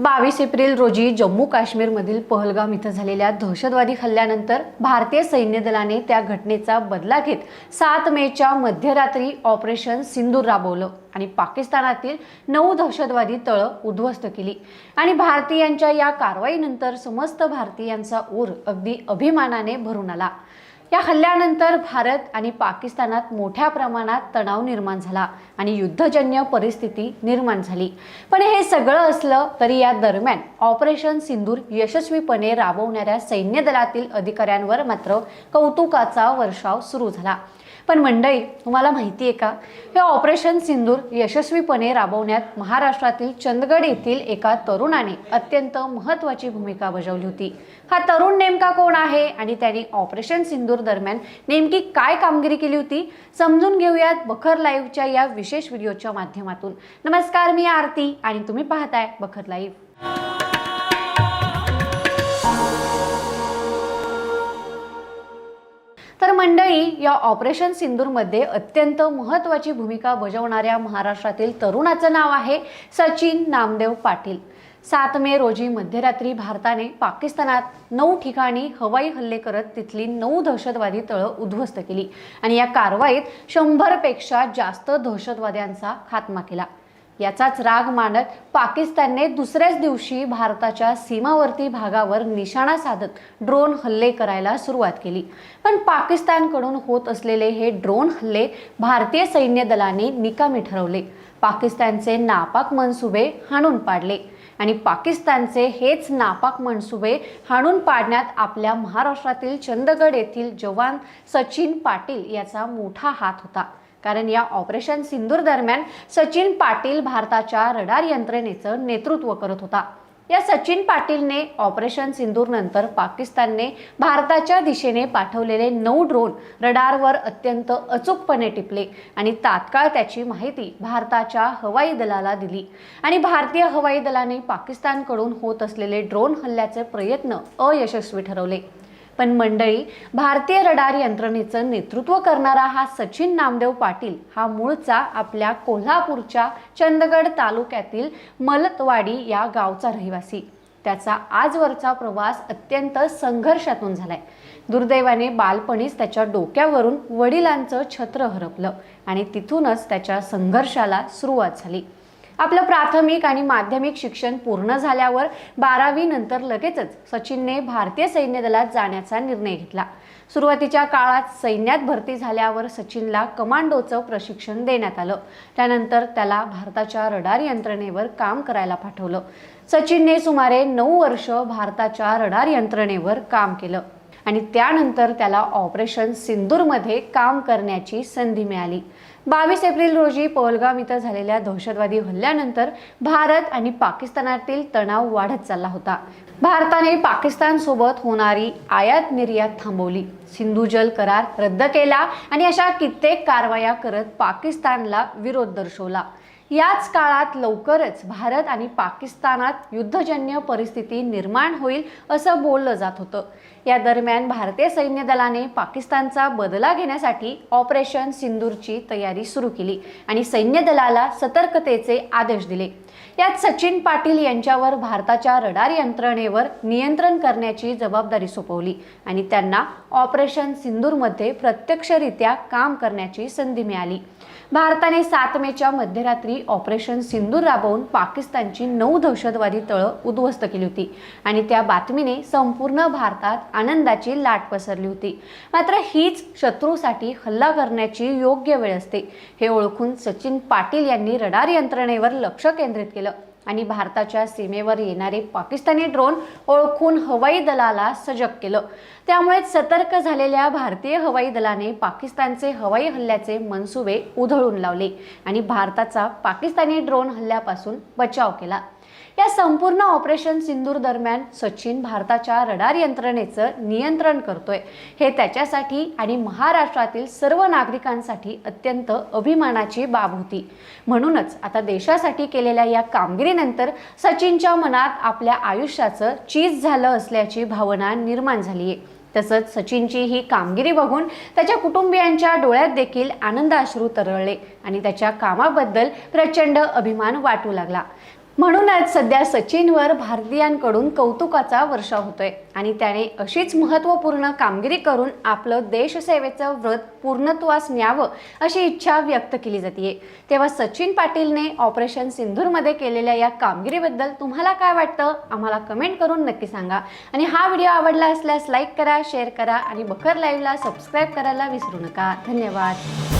बावीस एप्रिल रोजी जम्मू काश्मीरमधील पहलगाम इथं झालेल्या दहशतवादी हल्ल्यानंतर भारतीय सैन्य दलाने त्या घटनेचा बदला घेत सात मेच्या मध्यरात्री ऑपरेशन सिंदूर राबवलं आणि पाकिस्तानातील नऊ दहशतवादी तळं उद्ध्वस्त केली. आणि भारतीयांच्या या कारवाईनंतर समस्त भारतीयांचा ऊर अगदी अभिमानाने भरून आला. या हल्ल्यानंतर भारत आणि पाकिस्तानात मोठ्या प्रमाणात तणाव निर्माण झाला आणि युद्धजन्य परिस्थिती निर्माण झाली. पण हे सगळं असलं तरी या दरम्यान ऑपरेशन सिंदूर यशस्वीपणे राबवणाऱ्या सैन्य दलातील अधिकाऱ्यांवर मात्र कौतुकाचा वर्षाव सुरू झाला. पण मंडई तुम्हाला माहिती आहे का? हे ऑपरेशन सिंदूर यशस्वीपणे राबवण्यात महाराष्ट्रातील चंदगड येथील एका तरुणाने अत्यंत महत्त्वाची भूमिका बजावली होती. हा तरुण नेमका कोण आहे आणि त्यांनी ऑपरेशन सिंदूर दरम्यान नेमकी काय कामगिरी केली होती? समजून घेऊयात बखर लाईव्हच्या या विशेष व्हिडिओच्या माध्यमातून. नमस्कार मी आरती आणि तुम्ही पाहताय बखर लाईव्ह. तर या ऑपरेशन सिंदूरमध्ये अत्यंत महत्त्वाची भूमिका बजावणाऱ्या महाराष्ट्रातील तरुणाचं नाव आहे सचिन नामदेव पाटील. सात मे रोजी मध्यरात्री भारताने पाकिस्तानात नऊ ठिकाणी हवाई हल्ले करत तिथली नऊ दहशतवादी तळं उद्ध्वस्त केली आणि या कारवाईत शंभरपेक्षा जास्त दहशतवाद्यांचा खात्मा केला. याचाच राग मानत पाकिस्तानने दुसऱ्याच दिवशी भारताच्या सीमावर्ती भागावर निशाणा साधत ड्रोन हल्ले करायला सुरुवात केली. पण पाकिस्तानकडून होत असलेले हे ड्रोन हल्ले भारतीय सैन्य दलाने निकामी ठरवले. पाकिस्तानचे नापाक मनसुबे हाणून पाडले आणि पाकिस्तानचे हेच नापाक मनसुबे हाणून पाडण्यात आपल्या महाराष्ट्रातील चंदगड येथील जवान सचिन पाटील याचा मोठा हात होता. कारण या ऑपरेशन सिंदूर दरम्यान सचिन पाटील भारताच्या रडार यंत्रणेचं नेतृत्व करत होता. या सचिन पाटीलने ऑपरेशन सिंदूर नंतर पाकिस्तानने भारताच्या दिशेने पाठवलेले नऊ ड्रोन रडारवर अत्यंत अचूकपणे टिपले आणि तात्काळ त्याची माहिती भारताच्या हवाई दलाला दिली. आणि भारतीय हवाई दलाने पाकिस्तानकडून होत असलेले ड्रोन हल्ल्याचे प्रयत्न अयशस्वी ठरवले. पण मंडळी भारतीय रडार यंत्रणेचं नेतृत्व करणारा हा सचिन नामदेव पाटील हा मूळचा आपल्या कोल्हापूरच्या चंदगड तालुक्यातील मलतवाडी या गावचा रहिवासी. त्याचा आजवरचा प्रवास अत्यंत संघर्षातून झालाय. दुर्दैवाने बालपणीच त्याच्या डोक्यावरून वडिलांचं छत्र हरपलं आणि तिथूनच त्याच्या संघर्षाला सुरुवात झाली. आपलं प्राथमिक आणि माध्यमिक शिक्षण पूर्ण झाल्यावर बारावी नंतर लगेचच सचिनने भारतीय सैन्य दलात जाण्याचा निर्णय घेतला. सुरुवातीच्या काळात सैन्यात भरती झाल्यावर सचिनला कमांडोचं प्रशिक्षण देण्यात आलं. त्यानंतर त्याला भारताच्या रडार यंत्रणेवर काम करायला पाठवलं. सचिनने सुमारे नऊ वर्ष भारताच्या रडार यंत्रणेवर काम केलं आणि त्यानंतर त्याला ऑपरेशन सिंदूरमध्ये काम करण्याची संधी मिळाली. बावीस एप्रिल रोजी पहलगाम इथं झालेल्या दहशतवादी हल्ल्यानंतर भारत आणि पाकिस्तानातील तणाव वाढत चालला होता. भारताने पाकिस्तानसोबत होणारी आयात निर्यात थांबवली. सिंधू जल करार रद्द केला आणि अशा कित्येक कारवाया करत पाकिस्तानला विरोध दर्शवला. याच काळात लवकरच भारत आणि पाकिस्तानात युद्धजन्य परिस्थिती निर्माण होईल असं बोललं जात होतं. या दरम्यान भारतीय सैन्य दलाने पाकिस्तानचा बदला घेण्यासाठी ऑपरेशन सिंदूरची तयारी सुरू केली आणि सैन्य दलाला सतर्कतेचे आदेश दिले. यात सचिन पाटील यांच्यावर भारताच्या रडार यंत्रणेवर नियंत्रण करण्याची जबाबदारी सोपवली आणि त्यांना ऑपरेशन सिंदूरमध्ये प्रत्यक्षरित्या काम करण्याची संधी मिळाली. भारताने सात मेच्या मध्यरात्री ऑपरेशन सिंदूर राबवून पाकिस्तानची नऊ दहशतवादी तळं उद्ध्वस्त केली होती. आणि त्या बातमीने संपूर्ण भारतात आनंदाची लाट पसरली होती. मात्र हीच शत्रूसाठी हल्ला करण्याची योग्य वेळ असते हे ओळखून सचिन पाटील यांनी रडार यंत्रणेवर लक्ष केंद्रित केलं. आणि भारताच्या सीमेवर येणारे पाकिस्तानी ड्रोन ओळखून हवाई दलाला सजग केलं. त्यामुळे सतर्क झालेल्या भारतीय हवाई दलाने पाकिस्तानचे हवाई हल्ल्याचे मनसुबे उधळून लावले आणि भारताचा पाकिस्तानी ड्रोन हल्ल्यापासून बचाव केला. या संपूर्ण ऑपरेशन सिंदूर दरम्यान सचिन भारताच्या रडार यंत्रणेचं नियंत्रण करतोय. हे त्याच्यासाठी आणि महाराष्ट्रातील सर्व नागरिकांसाठी अत्यंत अभिमानाची बाब होती. म्हणूनच आता देशासाठी केलेल्या या कामगिरीनंतर सचिनच्या मनात आपल्या आयुष्याचं चीज झालं असल्याची भावना निर्माण झाली आहे तसंच सचिनची ही कामगिरी बघून त्याच्या कुटुंबियांच्या डोळ्यात देखील आनंद अश्रू तरळले आणि त्याच्या कामाबद्दल प्रचंड अभिमान वाटू लागला. म्हणूनच सध्या सचिनवर भारतीयांकडून कौतुकाचा वर्षा होतोय. आणि त्याने अशीच महत्त्वपूर्ण कामगिरी करून आपलं देशसेवेचं व्रत पूर्णत्वास न्यावं अशी इच्छा व्यक्त केली जाते तेव्हा सचिन पाटीलने ऑपरेशन सिंधूरमध्ये केलेल्या या कामगिरीबद्दल तुम्हाला काय वाटतं? आम्हाला कमेंट करून नक्की सांगा. आणि हा व्हिडिओ आवडला असल्यास लाईक करा शेअर करा आणि बखर लाईव्हला सबस्क्राईब करायला विसरू नका. धन्यवाद.